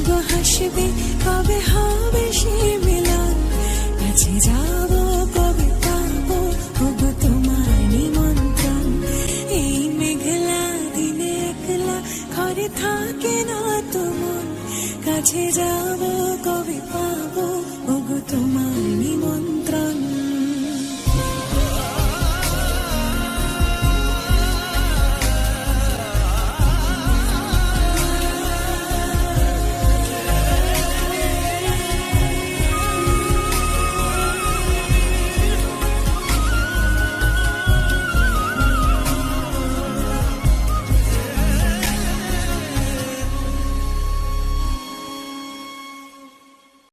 আসবে হাসবে, কবে হবে সে মিলন? কাছে যাব, কবে পাবো? ওগো তোমার নিমন্ত্রণ। এই মেঘলা দিনে একলা ঘরে থাকে না তোমার কাছে যাব, কবে পাবো? ওগো তোমার